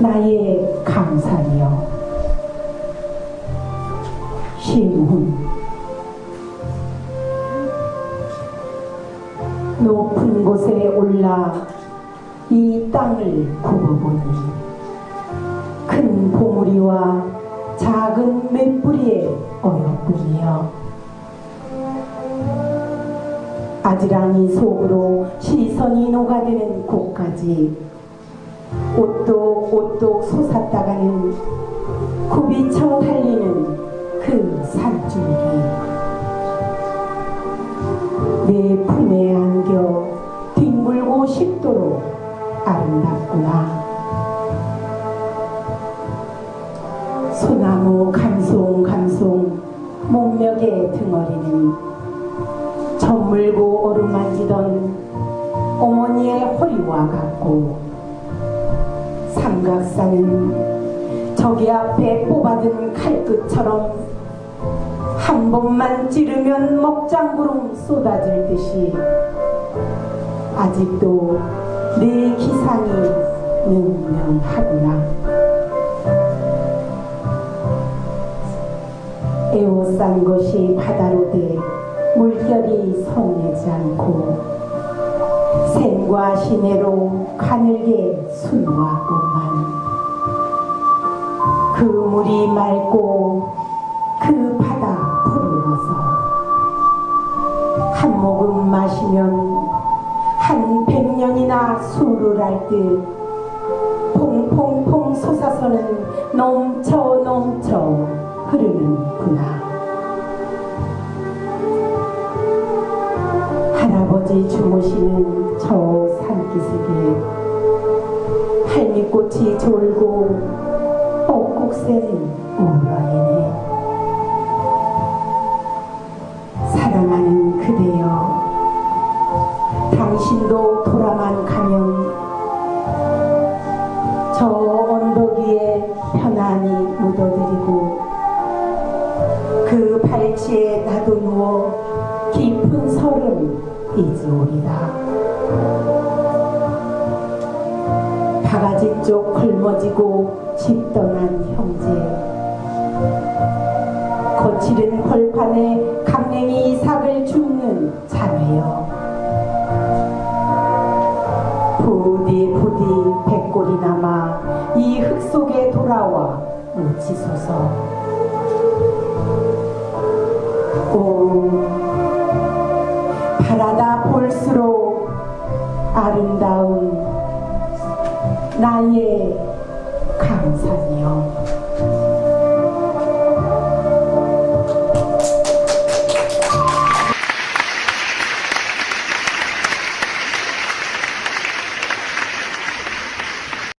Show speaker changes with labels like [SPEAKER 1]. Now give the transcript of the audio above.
[SPEAKER 1] 나의 강산이여. 심훈. 높은 곳에 올라 이 땅을 굽어보니 큰 보물이와 작은 맷뿌리의 어여뿐이여. 아지랑이 속으로 시선이 녹아드는 곳까지 오똑오똑 솟았다가는 굽이쳐 달리는 그 산줄기 내 품에 안겨 뒹굴고 싶도록 아름답구나. 소나무 감송 감송 목멱의 등어리는 저물고 어루만지던 어머니의 허리와 같고 삼각산은 저기 앞에 뽑아든 칼끝처럼 한 번만 찌르면 먹장구름 쏟아질 듯이 아직도 내 기상이 능명하구나. 에워싼 것이 바다로 돼 물결이 성내지 않고 샘과 시내로 가늘게 순화구만. 그 물이 맑고 그 바다 푸르러서 한 모금 마시면 한 백년이나 술을 할듯 퐁퐁퐁 솟아서는 넘쳐 넘쳐 흐르는구나 아버지 주무시는 저 산기슭에 할미꽃이 졸고 뻐꾹 새는 우라이네 사랑하는 그대여 당신도 돌아만 가면 저 언덕 위에 편안히 묻어드리고 그 발치에 깊은 잊으오리다. 바가지 쪽 걸머지고 집 떠난 형제. 거칠은 벌판에 아름다운 나의 강산이여